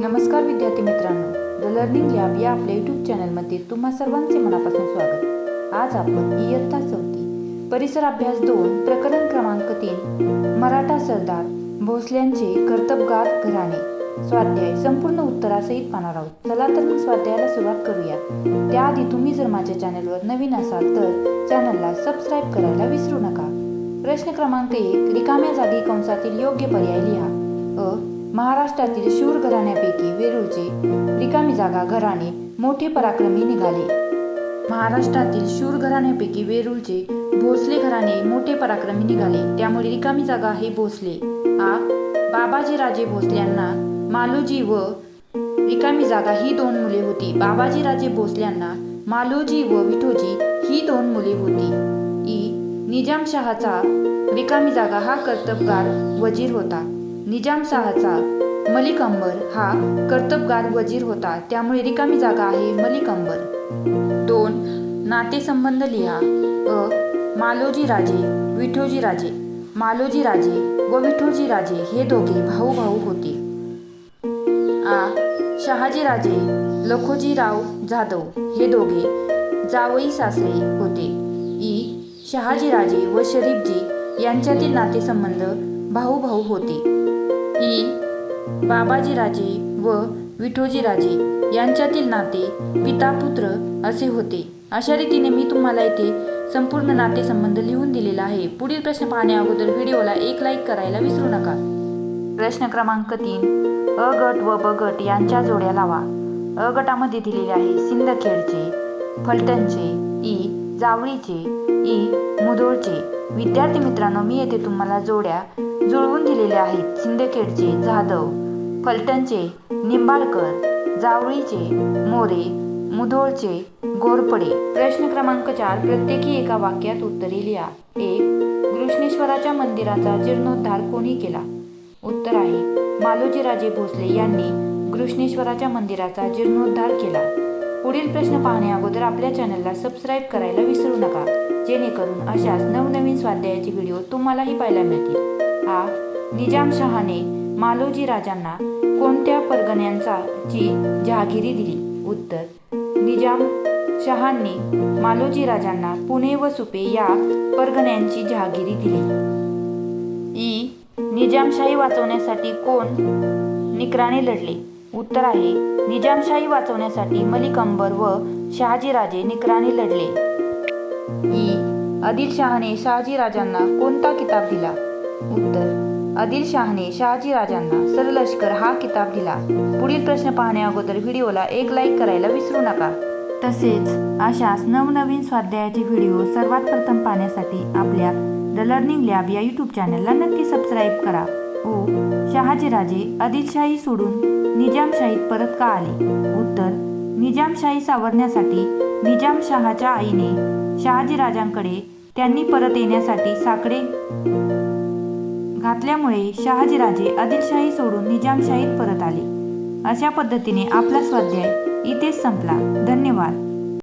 नमस्कार विद्यार्थी मित्रांनो. द लर्निंग लॅब या आपल्या यूट्यूब चॅनलमध्ये तुम्हा सर्वांचे मनापासून स्वागत. आज आपण इयत्ता चौथी परिसर अभ्यास दोन प्रकरण क्रमांक तीन मराठा सरदार भोसल्यांचे कर्तबगार घराणे. स्वाध्याय संपूर्ण उत्तरासहित पाहणार आहोत. चला तर मग स्वाध्यायाला सुरुवात करूया. त्याआधी तुम्ही जर माझ्या चॅनलवर नवीन असाल तर चॅनलला सबस्क्राईब करायला विसरू नका. प्रश्न क्रमांक एक रिकाम्या जागी कंसातील योग्य पर्याय लिहा. अ महाराष्ट्रातील शूर घराण्यापैकी वेरूळचे रिकामी जागा घराणे मोठे पराक्रमी निघाले. महाराष्ट्रातील शूर घराण्यापैकी वेरूळचे भोसले घराणे मोठे पराक्रमी निघाले. त्यामुळे रिकामी जागा हे भोसले. आ बाबाजी राजे भोसल्यांना मालोजी व रिकामी जागा ही दोन मुले होती. बाबाजी राजे भोसल्यांना मालोजी व विठोजी ही दोन मुले होती. ई निजामशहाचा रिकामी जागा हा कर्तबगार वजीर होता. निजामशहाचा मलिक अंबर हा कर्तबगार वजीर होता. त्यामुळे रिकामी जागा आहे मलिक अंबर. दोन नातेसंबंध लिहा. अ मालोजी राजे विठोजी राजे मालोजी राजे व विठोजी राजे हे दोघे भाऊ भाऊ होते. आ शहाजीराजे लखोजीराव जाधव हे दोघे जावई सासरे होते. ई शहाजीराजे व शरीफजी यांच्यातील नातेसंबंध भाऊ भाऊ होते. ई. बाबाजीराजे व विठोजीराजे यांच्यातील नाते पितापुत्र असे होते. अशा रीतीने मी तुम्हाला येथे संपूर्ण नातेसंबंध लिहून दिलेला आहे. पुढील प्रश्न पाहण्या अगोदर व्हिडिओला एक लाईक करायला विसरू नका. प्रश्न क्रमांक तीन. अ गट व ब गट यांच्या जोड्या लावा. अ गटामध्ये दिलेले आहे सिंदखेडचे फलटणचे ई. जावळीचे ई. मुधोळचे. विद्यार्थी मित्रांनो मी येथे तुम्हाला जोड्या जुळवून दिलेले आहेत सिंदखेडचे जाधव फलटणचे निंबाळकर जावळीचे मोरे मुधोळचे गोरपडे. प्रश्न क्रमांक चार प्रत्येकी एका वाक्यात उत्तरे लिहा. एक कृष्णेश्वराच्या मंदिराचा जीर्णोद्धार कोणी केला? उत्तर आहे मालोजीराजे भोसले यांनी कृष्णेश्वराच्या मंदिराचा जीर्णोद्धार केला. पुढील प्रश्न पाहण्या अगोदर आपल्या चॅनलला सबस्क्राईब करायला विसरू नका. जेणेकरून अशाच नवनवीन स्वाध्यायाचे व्हिडिओ तुम्हालाही पाहायला मिळतील. आ निजामशहाने मालोजी राजांना कोणत्या परगण्यांचा ची जहागिरी दिली? उत्तर निजाम शहांनी मालोजी राजांना पुणे व सुपे या परगण्यांची जहागिरी दिली. ई निजामशाही वाचवण्यासाठी कोण निकराने लढले? उत्तर आहे निजामशाही वाचवण्यासाठी मलिक अंबर व शहाजीराजे निकराने लढले. ई आदिलशहाने शहाजीराजांना कोणता किताब दिला? उत्तर आदिलशहाने शहाजीराजांना सरलष्कर हा किताब दिला. पुढील प्रश्न पाहण्याअगोदर व्हिडिओला एक लाईक करायला विसरू नका. तसेच अशाच नवनवीन स्वाध्यायाचे व्हिडिओ सर्वात प्रथम पाहण्यासाठी आपल्या द लर्निंग लॅब या यूट्यूब चॅनलला नक्की सबस्क्राईब करा. हो, ओ शहाजीराजे आदिलशाही सोडून निजामशाहीत परत का आले? उत्तर निजामशाही सावरण्यासाठी निजामशहाच्या आईने शहाजीराजांकडे त्यांनी परत येण्यासाठी साकडे घातल्यामुळे शहाजीराजे आदिलशाही सोडून निजामशाहीत परत आले. अशा पद्धतीने आपला स्वाध्याय इथेच संपला. धन्यवाद.